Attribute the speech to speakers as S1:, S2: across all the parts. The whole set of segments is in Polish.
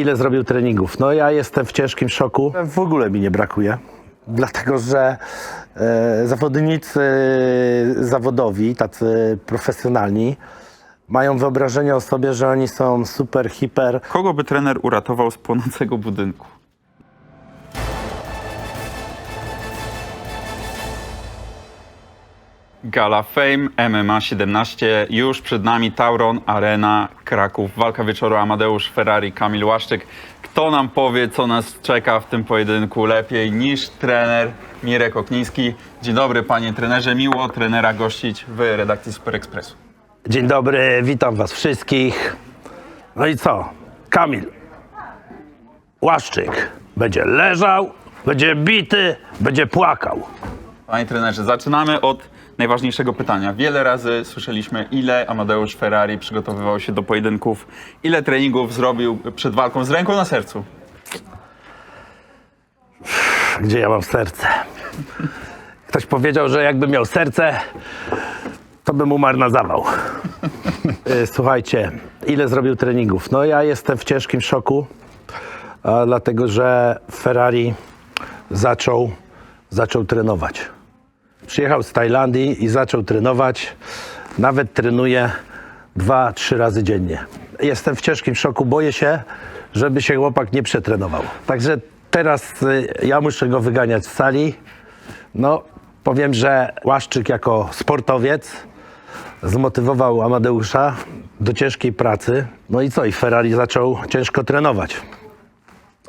S1: ile zrobił treningów? No ja jestem w ciężkim szoku. W ogóle mi nie brakuje. Dlatego, że e, zawodnicy zawodowi, tacy profesjonalni, mają wyobrażenie o sobie, że oni są super, hiper.
S2: Kogo by trener uratował z płonącego budynku? Gala Fame MMA 17, już przed nami Tauron, Arena, Kraków, walka wieczoru Amadeusz Ferrari, Kamil Łaszczyk. Kto nam powie, co nas czeka w tym pojedynku lepiej niż trener Mirek Okniński? Dzień dobry panie trenerze, miło trenera gościć w redakcji Super Expressu.
S1: Dzień dobry, witam was wszystkich. No i co? Kamil Łaszczyk będzie leżał, będzie bity, będzie płakał.
S2: Panie trenerze, zaczynamy od najważniejszego pytania. Wiele razy słyszeliśmy, ile Amadeusz Ferrari przygotowywał się do pojedynków, ile treningów zrobił przed walką z ręką na sercu.
S1: Gdzie ja mam serce? Ktoś powiedział, że jakby miał serce, to bym umarł na zawał. Y, Słuchajcie, ile zrobił treningów? No ja jestem w ciężkim szoku, dlatego że Ferrari zaczął, zaczął trenować. Przyjechał z Tajlandii i zaczął trenować. Nawet trenuje dwa, trzy razy dziennie. Jestem w ciężkim szoku, boję się, żeby się chłopak nie przetrenował. Także teraz y, ja muszę go wyganiać z sali. No, powiem, że Łaszczyk jako sportowiec zmotywował Amadeusza do ciężkiej pracy. No i co? I Ferrari zaczął ciężko trenować.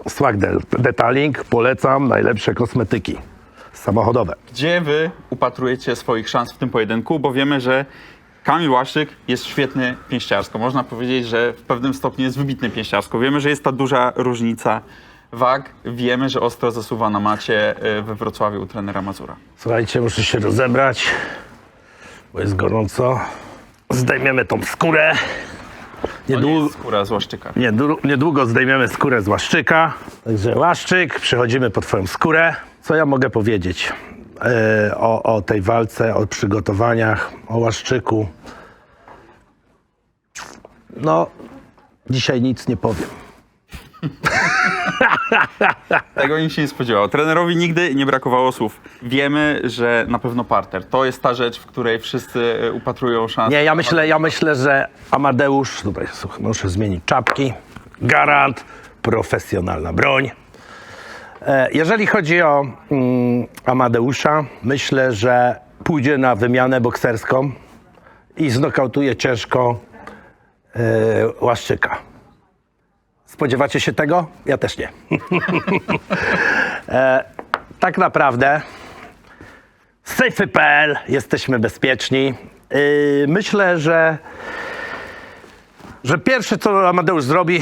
S1: Swag de- Detailing, polecam, najlepsze kosmetyki samochodowe.
S2: Gdzie wy upatrujecie swoich szans w tym pojedynku? Bo wiemy, że Kamil Łaszczyk jest świetny pięściarsko. Można powiedzieć, że w pewnym stopniu jest wybitny pięściarsko. Wiemy, że jest ta duża różnica wag. Wiemy, że ostro zasuwa na macie y, we Wrocławiu u trenera Mazura.
S1: Słuchajcie, muszę się rozebrać, bo jest gorąco. Zdejmiemy tą skórę.
S2: Nie
S1: Niedługo,
S2: jest skóra z Łaszczyka.
S1: niedłu- niedługo zdejmiemy skórę z łaszczyka. Także łaszczyk, przechodzimy po twoją skórę. Co ja mogę powiedzieć e, o, o tej walce, o przygotowaniach, o łaszczyku? No, dzisiaj nic nie powiem.
S2: Tego bym się nie spodziewał. Trenerowi nigdy nie brakowało słów. Wiemy, że na pewno parter. To jest ta rzecz, w której wszyscy y, upatrują szans.
S1: Nie, ja myślę, ja myślę, że Amadeusz, dobra, słuchaj, muszę zmienić czapki, garant, profesjonalna broń. E, Jeżeli chodzi o mm, Amadeusza, myślę, że pójdzie na wymianę bokserską i znokautuje ciężko e, Łaszczyka. Spodziewacie się tego? Ja też nie. e, tak naprawdę Safety.pl, jesteśmy bezpieczni. Yy, myślę, że, że pierwsze co Amadeusz zrobi,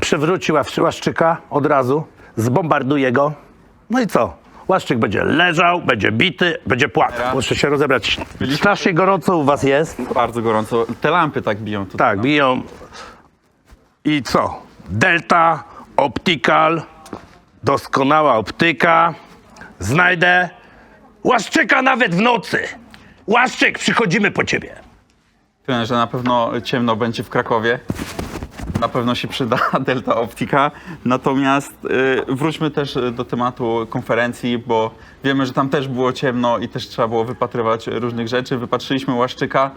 S1: przewróci Łasz- Łaszczyka od razu, zbombarduje go. No i co? Łaszczyk będzie leżał, będzie bity, będzie płakał. Muszę się rozebrać. Strasznie gorąco u was jest.
S2: Bardzo gorąco. Te lampy tak biją tutaj.
S1: Tak, biją. I co? Delta, Optical, doskonała optyka. Znajdę Łaszczyka nawet w nocy. Łaszczyk, przychodzimy po ciebie.
S2: Trenerze, na pewno ciemno będzie w Krakowie. Na pewno się przyda Delta Optika. Natomiast y, wróćmy też do tematu konferencji, bo wiemy, że tam też było ciemno i też trzeba było wypatrywać różnych rzeczy. Wypatrzyliśmy Łaszczyka,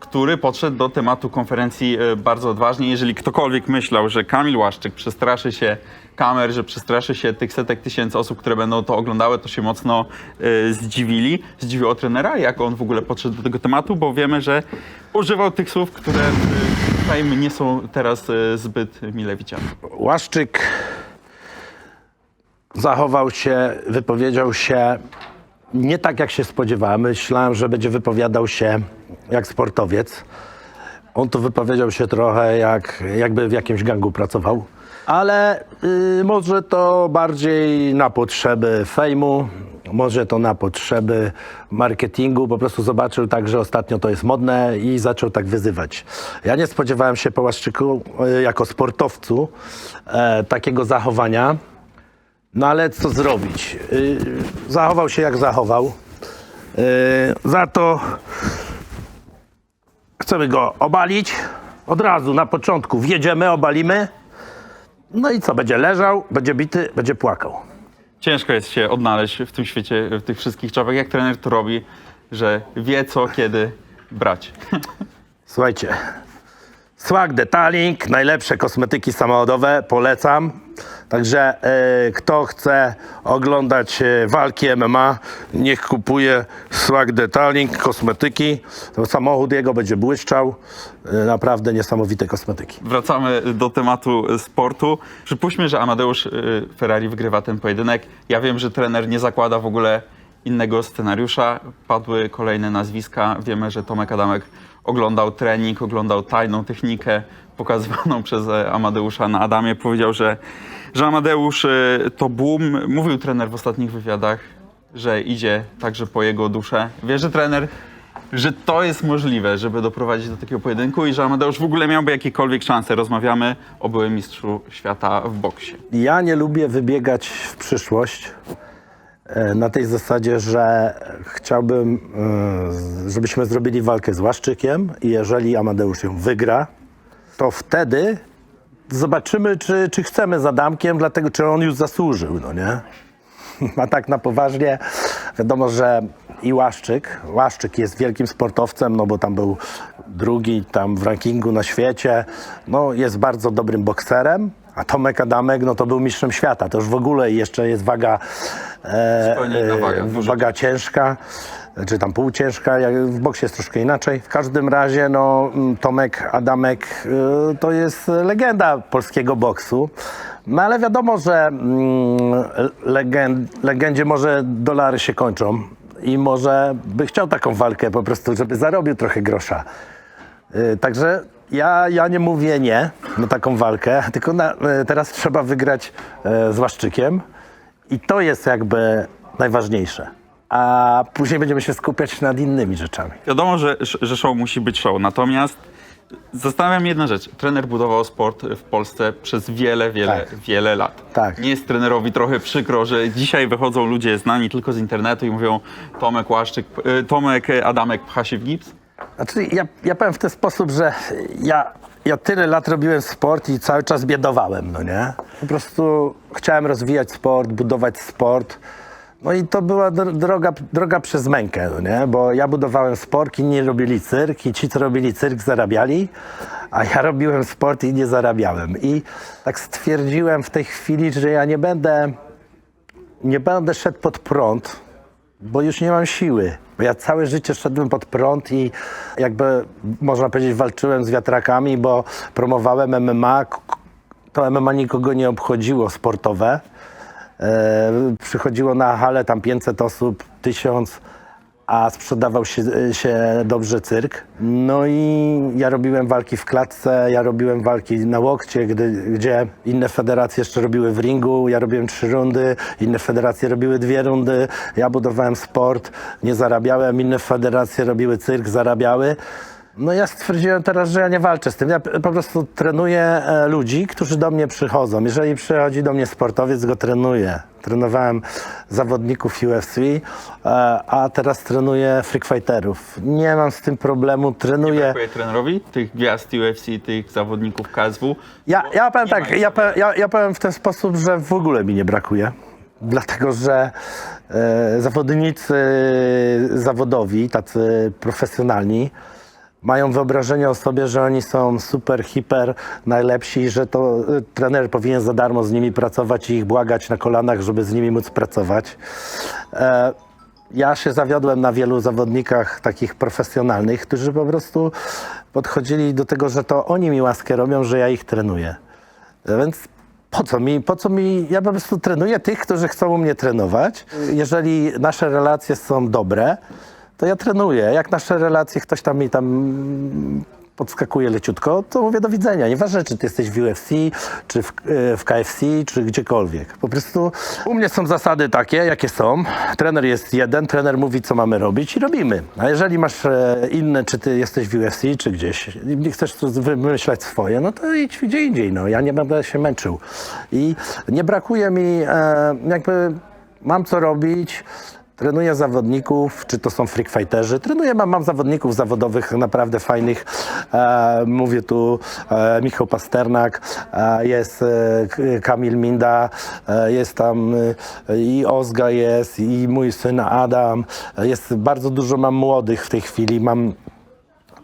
S2: który podszedł do tematu konferencji y, bardzo odważnie. Jeżeli ktokolwiek myślał, że Kamil Łaszczyk przestraszy się kamer, że przestraszy się tych setek tysięcy osób, które będą to oglądały, to się mocno y, zdziwili. Zdziwiło trenera, jak on w ogóle podszedł do tego tematu, bo wiemy, że używał tych słów, które y, tutaj nie są teraz zbyt mile widziane.
S1: Łaszczyk zachował się, wypowiedział się nie tak, jak się spodziewałem. Myślałem, że będzie wypowiadał się jak sportowiec. On to wypowiedział się trochę jak, jakby w jakimś gangu pracował. Ale y, może to bardziej na potrzeby fejmu, może to na potrzeby marketingu. Po prostu zobaczył tak, że ostatnio to jest modne i zaczął tak wyzywać. Ja nie spodziewałem się po Łaszczyku y, jako sportowcu e, takiego zachowania. No ale co zrobić? Yy, zachował się jak zachował. Yy, za to chcemy go obalić. Od razu na początku wjedziemy, obalimy. No i co, będzie leżał, będzie bity, będzie płakał.
S2: Ciężko jest się odnaleźć w tym świecie, w tych wszystkich czapach. Jak trener to robi, że wie co, kiedy brać.
S1: Słuchajcie, Swag Detailing, najlepsze kosmetyki samochodowe, polecam. Także e, kto chce oglądać e, walki MMA, niech kupuje Swag Detailing, kosmetyki. Samochód jego będzie błyszczał. E, naprawdę niesamowite kosmetyki.
S2: Wracamy do tematu sportu. Przypuśćmy, że Amadeusz Ferrari wygrywa ten pojedynek. Ja wiem, że trener nie zakłada w ogóle innego scenariusza. Padły kolejne nazwiska. Wiemy, że Tomek Adamek oglądał trening, oglądał tajną technikę pokazywaną przez Amadeusza na Adamie. Powiedział, że, że Amadeusz y, to boom. Mówił trener w ostatnich wywiadach, że idzie także po jego duszę. Wie, że trener że to jest możliwe, żeby doprowadzić do takiego pojedynku i że Amadeusz w ogóle miałby jakiekolwiek szanse. Rozmawiamy o byłym mistrzu świata w boksie.
S1: Ja nie lubię wybiegać w przyszłość e, na tej zasadzie, że chciałbym, e, żebyśmy zrobili walkę z Łaszczykiem i jeżeli Amadeusz ją wygra, to wtedy zobaczymy, czy, czy chcemy z Adamkiem, dlatego czy on już zasłużył, no nie? A tak na poważnie, wiadomo, że i Łaszczyk, Łaszczyk jest wielkim sportowcem, no bo tam był drugi tam w rankingu na świecie, no jest bardzo dobrym bokserem, a Tomek Adamek, no to był mistrzem świata, to już w ogóle jeszcze jest waga, e,
S2: waga,
S1: e,
S2: dużo
S1: waga ciężka, czy tam półciężka, jak w boksie jest troszkę inaczej. W każdym razie, no mm, Tomek Adamek e, to jest legenda polskiego boksu. No ale wiadomo, że mm, legend, legendzie może dolary się kończą i może by chciał taką walkę po prostu, żeby zarobił trochę grosza. Y, Także ja, ja nie mówię nie na taką walkę, tylko na, y, teraz trzeba wygrać y, z Łaszczykiem i to jest jakby najważniejsze. A później będziemy się skupiać nad innymi rzeczami.
S2: Wiadomo, że, że show musi być show, natomiast zastanawiam jedna rzecz. Trener budował sport w Polsce przez wiele, wiele,
S1: Tak.
S2: wiele lat.
S1: Tak.
S2: Nie jest trenerowi trochę przykro, że dzisiaj wychodzą ludzie znani tylko z internetu i mówią Tomek Łaszczyk, y, Tomek Adamek pcha się w gips?
S1: Znaczy, ja, ja powiem w ten sposób, że ja, ja tyle lat robiłem sport i cały czas biedowałem, no nie? Po prostu chciałem rozwijać sport, budować sport. No i to była dr- droga, droga przez mękę, no nie? Bo ja budowałem sport, inni robili cyrk i ci, co robili cyrk, zarabiali, a ja robiłem sport i nie zarabiałem. I tak stwierdziłem w tej chwili, że ja nie będę nie będę szedł pod prąd, bo już nie mam siły. Bo ja całe życie szedłem pod prąd i jakby można powiedzieć walczyłem z wiatrakami, bo promowałem MMA. To MMA nikogo nie obchodziło sportowe. E, przychodziło na halę tam 500 osób, 1000, a sprzedawał się, się dobrze cyrk. No i ja robiłem walki w klatce, ja robiłem walki na łokcie, gdy, gdzie inne federacje jeszcze robiły w ringu, ja robiłem trzy rundy, inne federacje robiły dwie rundy, ja budowałem sport, nie zarabiałem, inne federacje robiły cyrk, zarabiały. No ja stwierdziłem teraz, że ja nie walczę z tym. Ja po prostu trenuję e, ludzi, którzy do mnie przychodzą. Jeżeli przychodzi do mnie sportowiec, go trenuję. Trenowałem zawodników UFC, e, a teraz trenuję freak fighterów. Nie mam z tym problemu, trenuję...
S2: Brakuje trenerowi tych gwiazd UFC, tych zawodników KSW.
S1: Ja, ja powiem
S2: Nie
S1: tak, ja, powiem- ja, ja powiem w ten sposób, że w ogóle mi nie brakuje. Dlatego, że e, zawodnicy zawodowi, tacy profesjonalni, mają wyobrażenie o sobie, że oni są super, hiper, najlepsi, że to e, trener powinien za darmo z nimi pracować i ich błagać na kolanach, żeby z nimi móc pracować. E, ja się zawiodłem na wielu zawodnikach takich profesjonalnych, którzy po prostu podchodzili do tego, że to oni mi łaskę robią, że ja ich trenuję. Więc po co mi, po co mi, ja po prostu trenuję tych, którzy chcą u mnie trenować. Jeżeli nasze relacje są dobre, to ja trenuję. Jak nasze relacje, ktoś tam mi tam podskakuje leciutko, to mówię do widzenia. Nieważne, czy ty jesteś w UFC, czy w, e, w KFC, czy gdziekolwiek. Po prostu u mnie są zasady takie, jakie są. Trener jest jeden, trener mówi, co mamy robić i robimy. A jeżeli masz e, inne, czy ty jesteś w UFC, czy gdzieś, i chcesz wymyślać swoje, no to idź gdzie indziej. No. Ja nie będę się męczył. I nie brakuje mi, e, jakby mam co robić, Trenuję zawodników, czy to są freak fighterzy. Trenuję, mam, mam zawodników zawodowych naprawdę fajnych. E, mówię tu e, Michał Pasternak, e, jest e, Kamil Minda, e, jest tam e, i Ozga jest, i mój syn Adam. E, Jest bardzo dużo, mam młodych w tej chwili. Mam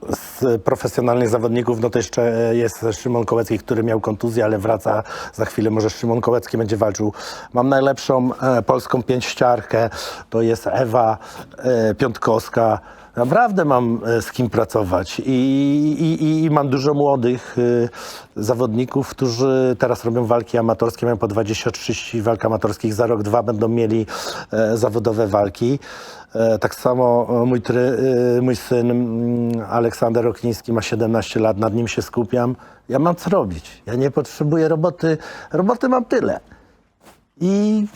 S1: z profesjonalnych zawodników, no to jeszcze jest Szymon Kołecki, który miał kontuzję, ale wraca za chwilę. Może Szymon Kołecki będzie walczył. Mam najlepszą e, polską pięściarkę, to jest Ewa e, Piątkowska. Naprawdę mam e, z kim pracować i, i, i, mam dużo młodych e, zawodników, którzy teraz robią walki amatorskie, mają po 20-30 walk amatorskich, za rok, dwa będą mieli e, zawodowe walki. Tak samo mój, try, mój syn Aleksander Okniński ma 17 lat, nad nim się skupiam. Ja mam co robić. Ja nie potrzebuję roboty. Roboty mam tyle. I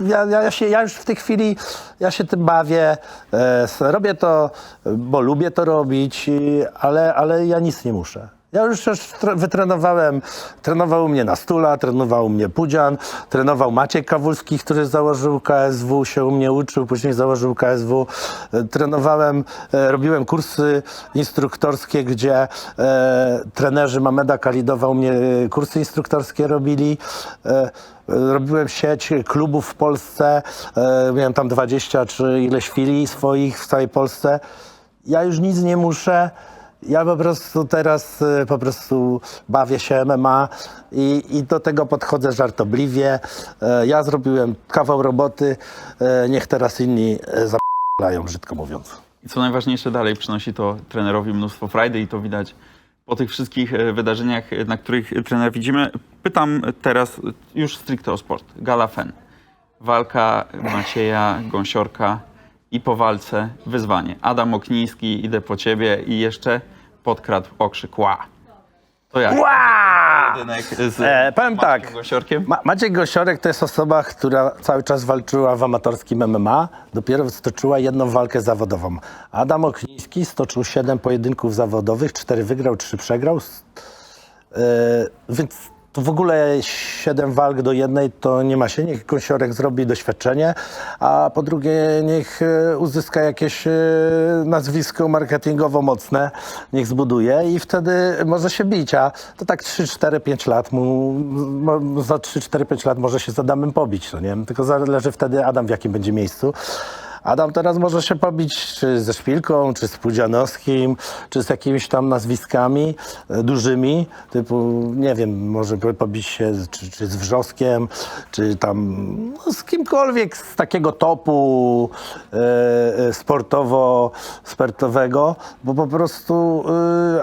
S1: ja, ja, się, ja już w tej chwili, ja się tym bawię. E, robię to, bo lubię to robić, ale, ale ja nic nie muszę. Ja już, tre- wytrenowałem, trenował mnie Nastula, trenował mnie Pudzian, trenował Maciek Kawulski, który założył KSW, się u mnie uczył, później założył KSW. E, Trenowałem, e, robiłem kursy instruktorskie, gdzie e, trenerzy Mameda Kalidowa u mnie e, kursy instruktorskie robili. E, Robiłem sieć klubów w Polsce, miałem tam 20 czy ileś filii swoich w całej Polsce. Ja już nic nie muszę. Ja po prostu teraz e, po prostu bawię się MMA i, i do tego podchodzę żartobliwie. E, Ja zrobiłem kawał roboty, e, niech teraz inni e, zapalają, brzydko mówiąc.
S2: I co najważniejsze, dalej przynosi to trenerowi mnóstwo frajdy i to widać po tych wszystkich wydarzeniach, na których trener widzimy. Pytam teraz już stricte o sport. Gala Fen. Walka Macieja Gąsiorka i po walce wyzwanie. Adam Okniński, idę po ciebie i jeszcze podkradł okrzyk ła. To jak?
S1: Ła!
S2: Z
S1: E, powiem tak.
S2: Gąsiorkiem?
S1: Ma Maciek Gosiorek to jest osoba, która cały czas walczyła w amatorskim MMA. Dopiero stoczyła jedną walkę zawodową. Adam Okniński stoczył 7 pojedynków zawodowych, 4 wygrał, 3 przegrał. S- e, więc w ogóle 7 walk do jednej to nie ma się. Niech Gosiorek zrobi doświadczenie, a po drugie niech e, uzyska jakieś e, nazwisko marketingowo mocne, niech zbuduje i wtedy może się bić, a to tak 3, 4, 5 lat mu, za 3, 4, 5 lat może się z Adamem pobić, no nie? Tylko zależy wtedy Adam w jakim będzie miejscu. Adam teraz może się pobić czy ze Szpilką, czy z Pudzianowskim, czy z jakimiś tam nazwiskami e, dużymi, typu, nie wiem, może po- pobić się czy, czy z Wrzoskiem, czy tam no, z kimkolwiek z takiego topu e, e, sportowo-sportowego, bo po prostu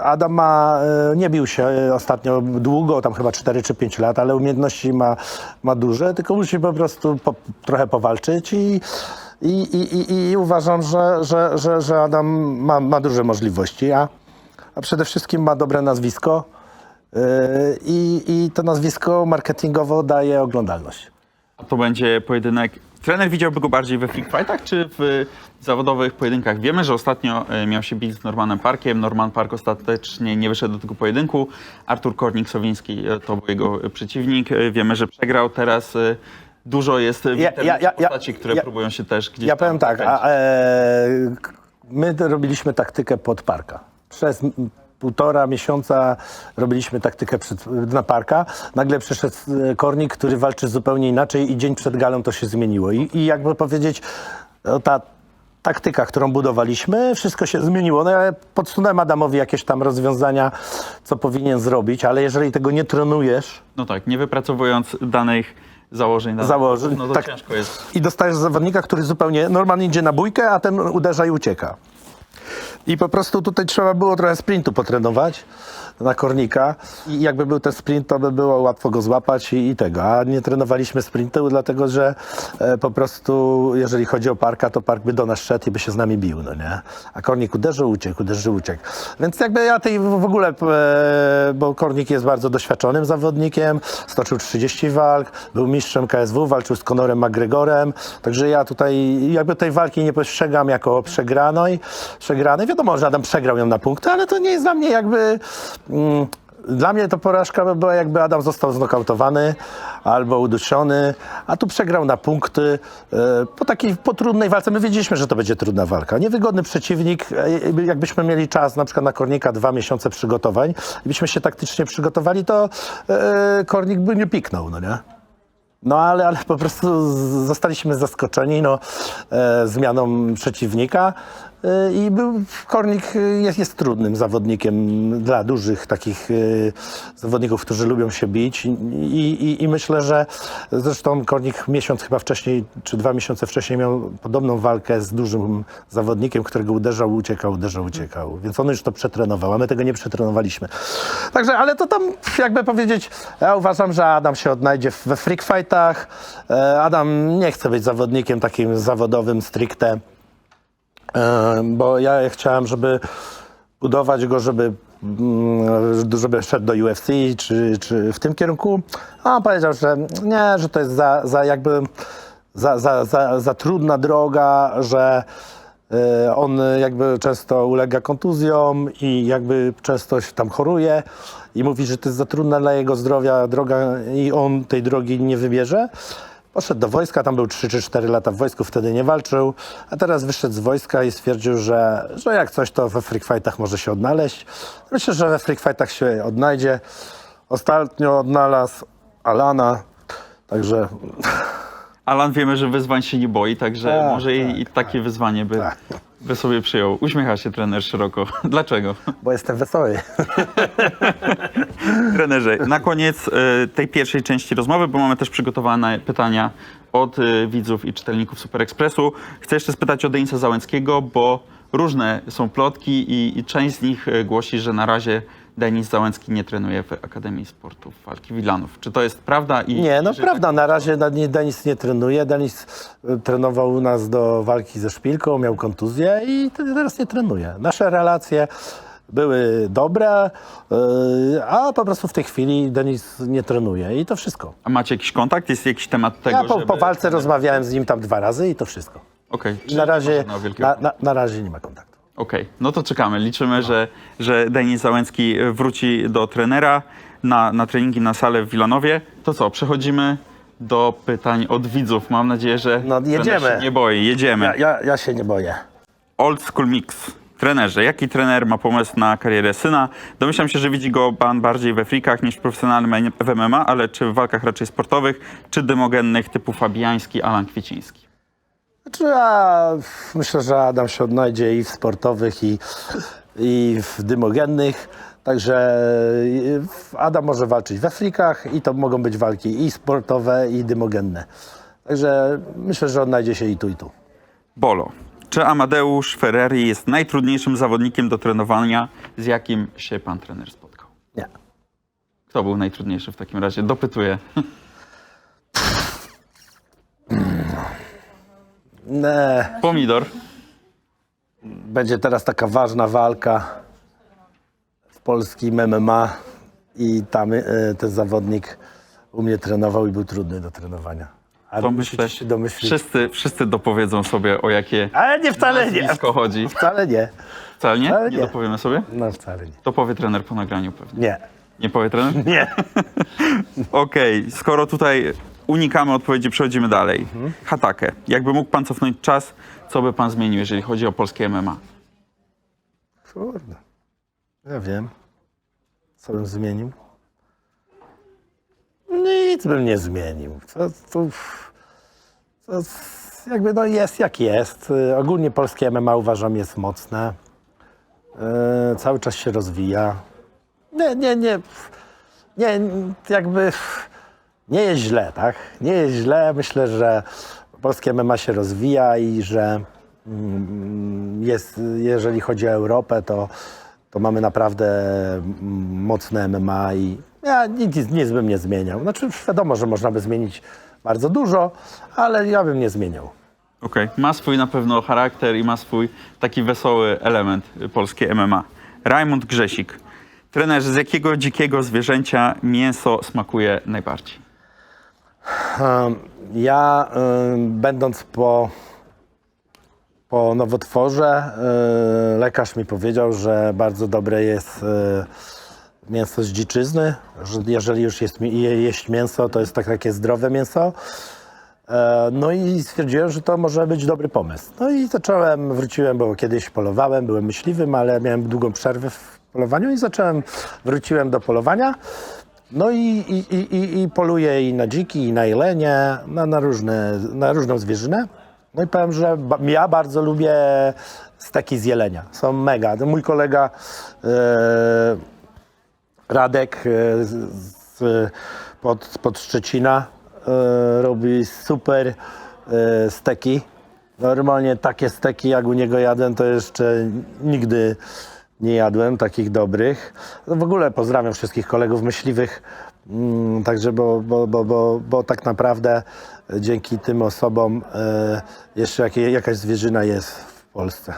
S1: Adam ma, nie bił się ostatnio długo, tam chyba 4 czy 5 lat, ale umiejętności ma, ma duże, tylko musi po prostu po, trochę powalczyć i i, i, i, i uważam, że, że, że, że Adam ma, ma duże możliwości, a, a przede wszystkim ma dobre nazwisko yy, i, i to nazwisko marketingowo daje oglądalność.
S2: A to będzie pojedynek. Trener widziałby go bardziej we freak fightach czy w zawodowych pojedynkach? Wiemy, że ostatnio e, miał się bić z Normanem Parkiem. Norman Park ostatecznie nie wyszedł do tego pojedynku. Artur Kornik-Sowiński e, to był jego e, przeciwnik. Wiemy, że przegrał. Teraz dużo jest w
S1: Ja-
S2: internecie
S1: ja- ja-
S2: postaci, które
S1: ja-
S2: próbują się też gdzieś
S1: Ja powiem tak, a, e, my robiliśmy taktykę pod parka. Przez półtora miesiąca robiliśmy taktykę przed, na parka. Nagle przyszedł e, Kornik, który walczy zupełnie inaczej i dzień przed galą to się zmieniło. I, i jakby powiedzieć, no, ta taktyka, którą budowaliśmy, wszystko się zmieniło. No ja podsunąłem Adamowi jakieś tam rozwiązania, co powinien zrobić, ale jeżeli tego nie trenujesz,
S2: No tak, nie wypracowując danych założeń, danych
S1: Założeń,
S2: no to
S1: tak.
S2: ciężko jest.
S1: i dostajesz zawodnika, który zupełnie normalnie idzie na bójkę, a ten uderza i ucieka. I po prostu tutaj trzeba było trochę sprintu potrenować na kornika i jakby był ten sprint, to by było łatwo go złapać i, i tego. A nie trenowaliśmy sprintu, dlatego że e, po prostu jeżeli chodzi o parka, to park by do nas szedł i by się z nami bił, no nie? A kornik uderzył, uciekł, uderzył, uciekł. Więc jakby ja tej w ogóle, e, bo kornik jest bardzo doświadczonym zawodnikiem, stoczył 30 walk, był mistrzem KSW, walczył z Conorem McGregorem, także ja tutaj jakby tej walki nie postrzegam jako przegranej. przegranej. Wiadomo, że Adam przegrał ją na punkty, ale to nie jest dla mnie jakby Dla mnie to porażka by była, jakby Adam został znokautowany albo uduszony, a tu przegrał na punkty. e, Po takiej po trudnej walce, my wiedzieliśmy, że to będzie trudna walka. Niewygodny przeciwnik, e, jakbyśmy mieli czas na przykład na Kornika dwa miesiące przygotowań i byśmy się taktycznie przygotowali, to e, Kornik by nie piknął, no nie? No ale, ale po prostu zostaliśmy zaskoczeni no, zmianą przeciwnika i był, Kornik e, jest, jest trudnym zawodnikiem dla dużych takich e, zawodników, którzy lubią się bić i, i, i myślę, że zresztą Kornik miesiąc chyba wcześniej, czy dwa miesiące wcześniej miał podobną walkę z dużym zawodnikiem, którego uderzał, uciekał, uderzał, uciekał, więc on już to przetrenował, a my tego nie przetrenowaliśmy. Także, ale to tam jakby powiedzieć, ja uważam, że Adam się odnajdzie we freak fightach. E, Adam nie chce być zawodnikiem takim zawodowym stricte, bo ja chciałem, żeby budować go, żeby, mm, żeby szedł do UFC, czy, czy w tym kierunku. A on powiedział, że nie, że to jest za, za jakby za, za, za, za trudna droga, że e, on jakby często ulega kontuzjom i jakby często się tam choruje i mówi, że to jest za trudna dla jego zdrowia droga i on tej drogi nie wybierze. Poszedł do wojska, tam był 3 czy 4 lata w wojsku, wtedy nie walczył, a teraz wyszedł z wojska i stwierdził, że, że jak coś, to we freak fightach może się odnaleźć. Myślę, że we freak fightach się odnajdzie. Ostatnio odnalazł Alana, także
S2: Alan wiemy, że wyzwań się nie boi, także
S1: Tak,
S2: może i, i takie wyzwanie by, Sobie przyjął. Uśmiecha się trener szeroko. Dlaczego?
S1: bo jestem wesoły.
S2: Trenerze, na koniec e, tej pierwszej części rozmowy, bo mamy też przygotowane pytania od e, widzów i czytelników Super Expressu. Chcę jeszcze spytać o Denisa Załęckiego, bo różne są plotki i, i część z nich e, głosi, że na razie Denis Załęcki nie trenuje w Akademii Sportów Walki Wilanów. Czy to jest prawda? I
S1: Nie, no prawda, na razie Denis nie trenuje. Denis y, trenował u nas do walki ze szpilką, miał kontuzję i te- teraz nie trenuje. Nasze relacje były dobre, y, a po prostu w tej chwili Denis nie trenuje i to wszystko.
S2: A macie jakiś kontakt? Jest jakiś temat tego,
S1: Ja po,
S2: żeby...
S1: po walce rozmawiałem z nim tam dwa razy i to wszystko.
S2: Okej, czyli
S1: Na razie, na, na, na razie nie ma kontaktu.
S2: Okej, no to czekamy. Liczymy, że, że Denis Załęcki wróci do trenera na, na treningi na salę w Wilanowie. To co, przechodzimy do pytań od widzów. Mam nadzieję, że
S1: No, jedziemy.
S2: się nie boi. Jedziemy.
S1: Ja, ja, ja się nie boję.
S2: Old School Mix. Trenerze, jaki trener ma pomysł na karierę syna? Domyślam się, że widzi go pan bardziej we frikach niż profesjonalnym w MMA, ale czy w walkach raczej sportowych, czy demogennych typu Fabiański, Alan Kwieciński?
S1: Znaczy, ja myślę, że Adam się odnajdzie i w sportowych, i, i w dymogennych. Także y, Adam może walczyć we frikach i to mogą być walki i sportowe, i dymogenne. Także myślę, że odnajdzie się i tu, i tu.
S2: Bolo. Czy Amadeusz Ferreri jest najtrudniejszym zawodnikiem do trenowania, z jakim się pan trener spotkał?
S1: Nie.
S2: Kto był najtrudniejszy w takim razie? Dopytuję.
S1: Nie.
S2: Pomidor.
S1: Będzie teraz taka ważna walka w polskim MMA i tam y, ten zawodnik u mnie trenował i był trudny do trenowania. A
S2: To
S1: musicie
S2: myślę,
S1: się domyślić.
S2: wszyscy, wszyscy dopowiedzą sobie, o jakie
S1: Ale nie, wcale nie.
S2: nazwisko chodzi.
S1: Wcale nie.
S2: Wcale nie?
S1: Wcale
S2: Nie
S1: nie.
S2: dopowiemy sobie?
S1: No wcale nie.
S2: To powie trener po nagraniu pewnie.
S1: Nie.
S2: Nie powie trener?
S1: Nie.
S2: Okej, skoro tutaj unikamy odpowiedzi, przechodzimy dalej. Hatake. Jakby mógł pan cofnąć czas, co by pan zmienił, jeżeli chodzi o polskie MMA?
S1: Kurde. Ja wiem. Co bym zmienił? Nic bym nie zmienił. To, to, to jakby no jest jak jest. Ogólnie polskie MMA uważam jest mocne. Y, cały czas się rozwija. Nie, nie, nie. Nie, jakby nie jest źle, tak? Nie jest źle. Myślę, że polskie MMA się rozwija i że mm, jest, jeżeli chodzi o Europę, to, to mamy naprawdę mm, mocne MMA i ja nic, nic bym nie zmieniał. Znaczy wiadomo, że można by zmienić bardzo dużo, ale ja bym nie zmieniał.
S2: Okej, ma swój na pewno charakter i ma swój taki wesoły element polskie MMA. Rajmund Grzesik. Trenerze, z jakiego dzikiego zwierzęcia mięso smakuje najbardziej?
S1: Ja, będąc po, po nowotworze, lekarz mi powiedział, że bardzo dobre jest y, mięso z dziczyzny, że jeżeli już jest, jeść mięso, to jest tak, takie zdrowe mięso. E, No i stwierdziłem, że to może być dobry pomysł. No i zacząłem, wróciłem, bo kiedyś polowałem, byłem myśliwym, ale miałem długą przerwę w polowaniu i zacząłem, wróciłem do polowania. No i, i, i, i, poluję i na dziki, i na jelenie, na, na, różne, na różną zwierzynę. No i powiem, że ba, ja bardzo lubię steki z jelenia. Są mega. To Mój kolega e, Radek e, z, z, pod, pod Szczecina e, robi super e, steki. Normalnie takie steki, jak u niego jadłem, to jeszcze nigdy nie jadłem takich dobrych. W ogóle pozdrawiam wszystkich kolegów myśliwych, mm, także bo, bo, bo, bo, bo tak naprawdę dzięki tym osobom e, jeszcze jakie, jakaś zwierzyna jest w Polsce.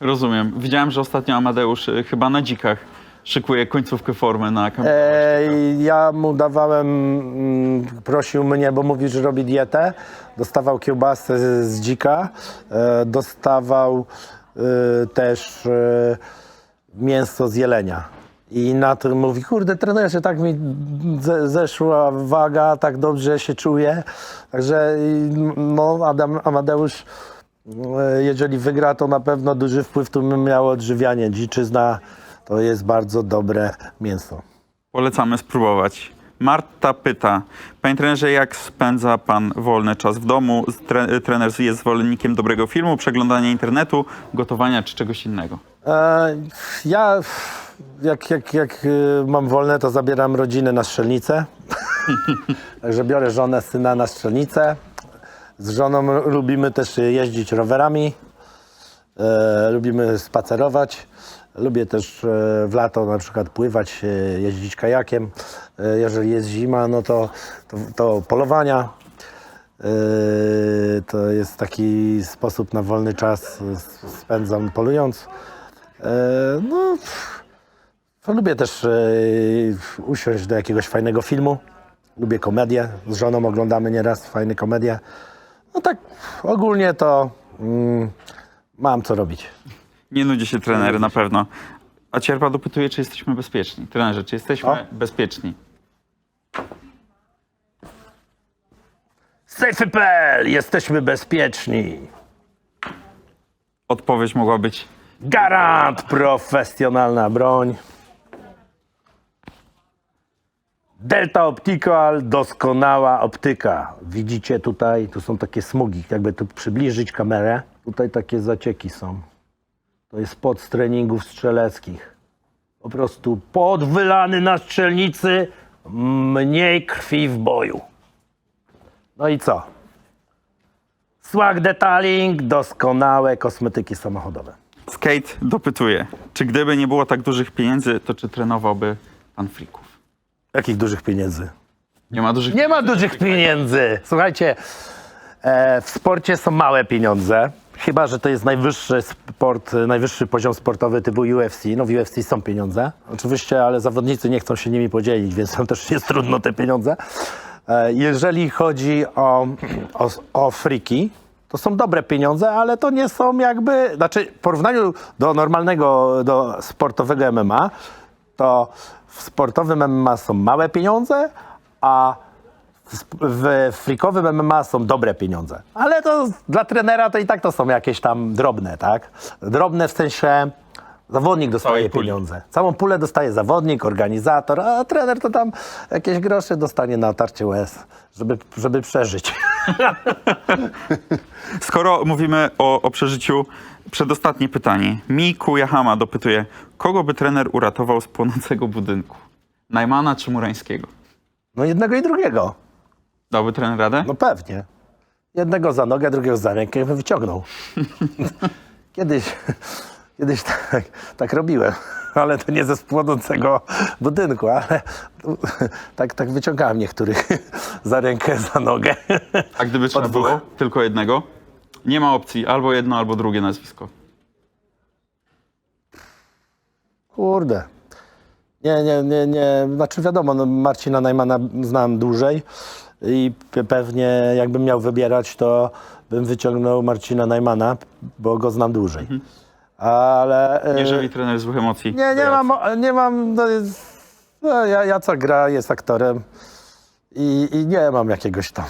S2: Rozumiem. Widziałem, że ostatnio Amadeusz y, chyba na dzikach szykuje końcówkę formy na.
S1: E, ja mu dawałem, mm, prosił mnie, bo mówi, że robi dietę. Dostawał kiełbasę z, dzika, e, dostawał e, też e, mięso z jelenia. I na to mówi, kurde trenerze, tak mi ze, zeszła waga, tak dobrze się czuję. Także no, Adam, Amadeusz, e, jeżeli wygra, to na pewno duży wpływ tu miało odżywianie. Dziczyzna to jest bardzo dobre mięso.
S2: Polecamy spróbować. Marta pyta, panie trenerze, jak spędza pan wolny czas w domu? Tre, trener jest zwolennikiem dobrego filmu, przeglądania internetu, gotowania czy czegoś innego?
S1: E, ja jak, jak, jak y, mam wolne, to zabieram rodzinę na strzelnicę. Także biorę żonę, syna na strzelnicę. Z żoną lubimy też jeździć rowerami. E, lubimy spacerować. Lubię też e, w lato na przykład pływać, jeździć kajakiem. Jeżeli jest zima, no to, to, to polowania. To jest taki sposób na wolny czas spędzam polując. E, No, lubię też e, usiąść do jakiegoś fajnego filmu. Lubię komedię. Z żoną oglądamy nieraz fajne komedie. No tak ogólnie to mm, mam co robić.
S2: Nie nudzi się trener na pewno. A Cierpa dopytuje, czy jesteśmy bezpieczni. Trenerze, czy jesteśmy
S1: O.
S2: bezpieczni?
S1: Safety.pl, jesteśmy bezpieczni.
S2: Odpowiedź mogła być
S1: Garant, profesjonalna broń. Delta Optical, doskonała optyka. Widzicie tutaj, tu są takie smugi, jakby tu przybliżyć kamerę. Tutaj takie zacieki są. To jest pod treningów strzeleckich. Po prostu pod wylany na strzelnicy, mniej krwi w boju. No i co? Swag Detailing, doskonałe kosmetyki samochodowe.
S2: Skate dopytuje, czy gdyby nie było tak dużych pieniędzy, to czy trenowałby pan frików?
S1: Jakich dużych pieniędzy?
S2: Nie ma dużych
S1: Nie ma dużych pieniędzy. Słuchajcie, e, w sporcie są małe pieniądze. Chyba, że to jest najwyższy sport, najwyższy poziom sportowy typu UFC. No w UFC są pieniądze, oczywiście, ale zawodnicy nie chcą się nimi podzielić, więc tam też jest trudno te pieniądze. E, jeżeli chodzi o, o, o friki, to są dobre pieniądze, ale to nie są jakby, znaczy w porównaniu do normalnego, do sportowego MMA, to w sportowym MMA są małe pieniądze, a w, frikowym MMA są dobre pieniądze. Ale to dla trenera to i tak to są jakieś tam drobne, tak? Drobne w sensie zawodnik dostaje
S2: Całej
S1: pieniądze. Całą pulę dostaje zawodnik, organizator, a trener to tam jakieś grosze dostanie na tarcie łez, żeby, żeby przeżyć.
S2: Skoro mówimy o, o przeżyciu, przedostatnie pytanie. Miku Jahama dopytuje, kogo by trener uratował z płonącego budynku? Najmana czy Murańskiego?
S1: No jednego i drugiego.
S2: Dałby trener radę?
S1: No pewnie. Jednego za nogę, drugiego za rękę bym wyciągnął. kiedyś kiedyś tak, tak robiłem, ale to nie ze spłonącego budynku, ale tak, tak wyciągałem niektórych za rękę, za nogę.
S2: A gdyby trzeba
S1: dwóch.
S2: było tylko jednego? Nie ma opcji, albo jedno, albo drugie nazwisko.
S1: Kurde. Nie, nie, nie, nie. Znaczy wiadomo, no Marcina Najmana znam dłużej i pe- pewnie jakbym miał wybierać, to bym wyciągnął Marcina Najmana, bo go znam dłużej. Ale... e,
S2: Nie żywi trener złych emocji.
S1: Nie, nie mam, nie mam, no, jest- No, ja, Jacek gra, jest aktorem i, i nie mam jakiegoś tam...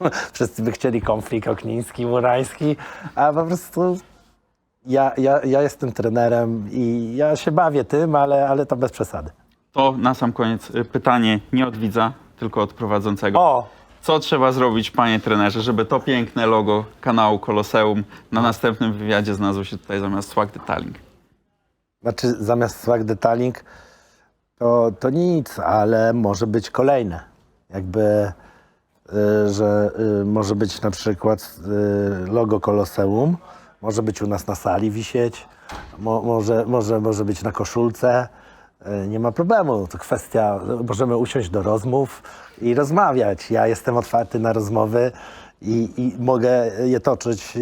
S1: Wszyscy by chcieli konflikt okniński, murański, a po prostu ja, ja, ja jestem trenerem i ja się bawię tym, ale, ale to bez przesady.
S2: To na sam koniec y, pytanie nie od widza, tylko od prowadzącego.
S1: O,
S2: Co trzeba zrobić, panie trenerze, żeby to piękne logo kanału Koloseum na następnym wywiadzie znalazło się tutaj zamiast Swag Detailing?
S1: Znaczy, zamiast swag detailing, to, to nic, ale może być kolejne. Jakby, y, że y, może być na przykład y, logo Koloseum, może być u nas na sali wisieć, mo, może, może, może być na koszulce. Y, nie ma problemu. To kwestia, możemy usiąść do rozmów i rozmawiać. Ja jestem otwarty na rozmowy i, i mogę je toczyć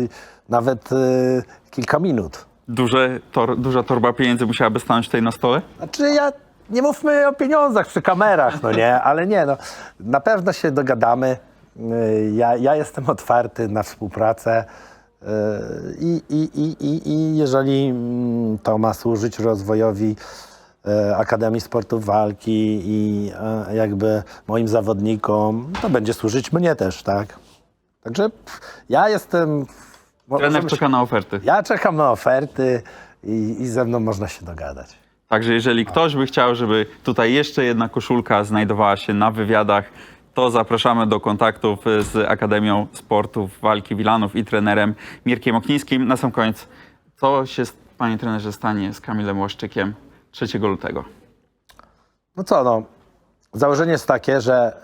S1: nawet y, kilka minut.
S2: Duże, tor, duża torba pieniędzy musiałaby stanąć tutaj na stole?
S1: Znaczy ja, nie mówmy o pieniądzach przy kamerach, no nie, ale nie, no, na pewno się dogadamy. Yy, Ja, ja jestem otwarty na współpracę i, i, i, i, i jeżeli mm, to ma służyć rozwojowi e, Akademii Sportów Walki i e, jakby moim zawodnikom, to będzie służyć mnie też, tak? Także ja jestem...
S2: Trener czeka na oferty.
S1: Ja czekam na oferty i, i ze mną można się dogadać.
S2: Także jeżeli ktoś by chciał, żeby tutaj jeszcze jedna koszulka znajdowała się na wywiadach, to zapraszamy do kontaktów z Akademią Sportów Walki Wilanów i trenerem Mirkiem Oknińskim. Na sam koniec, co się, panie trenerze, stanie z Kamilem Łaszczykiem 3 lutego?
S1: No co, no, założenie jest takie, że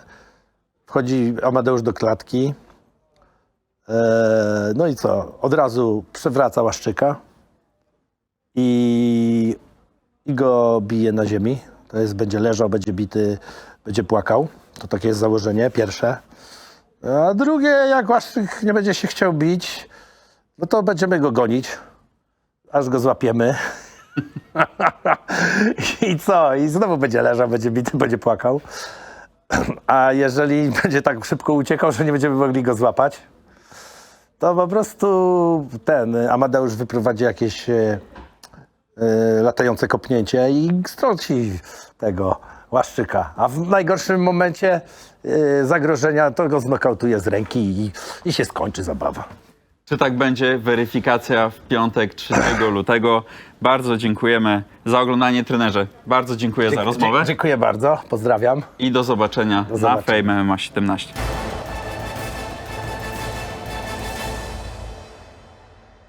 S1: wchodzi Amadeusz do klatki, e, no i co, od razu przewraca Łaszczyka i, i go bije na ziemi. To jest, będzie leżał, będzie bity, będzie płakał. To takie jest założenie, pierwsze. A drugie, jak Łaszczyk nie będzie się chciał bić, no to będziemy go gonić, aż go złapiemy. I co? I znowu będzie leżał, będzie bity, będzie płakał. A jeżeli będzie tak szybko uciekał, że nie będziemy mogli go złapać, to po prostu ten Amadeusz wyprowadzi jakieś e, e, latające kopnięcie i strąci tego łaszczyka. A w najgorszym momencie e, zagrożenia to go znokautuje z ręki i, i się skończy zabawa.
S2: Czy tak będzie? Weryfikacja w piątek 3 lutego. Bardzo dziękujemy za oglądanie trenerze. Bardzo dziękuję za rozmowę
S1: Dziękuję bardzo, pozdrawiam.
S2: i do zobaczenia,
S1: zobaczenia.
S2: na Fame MMA 17.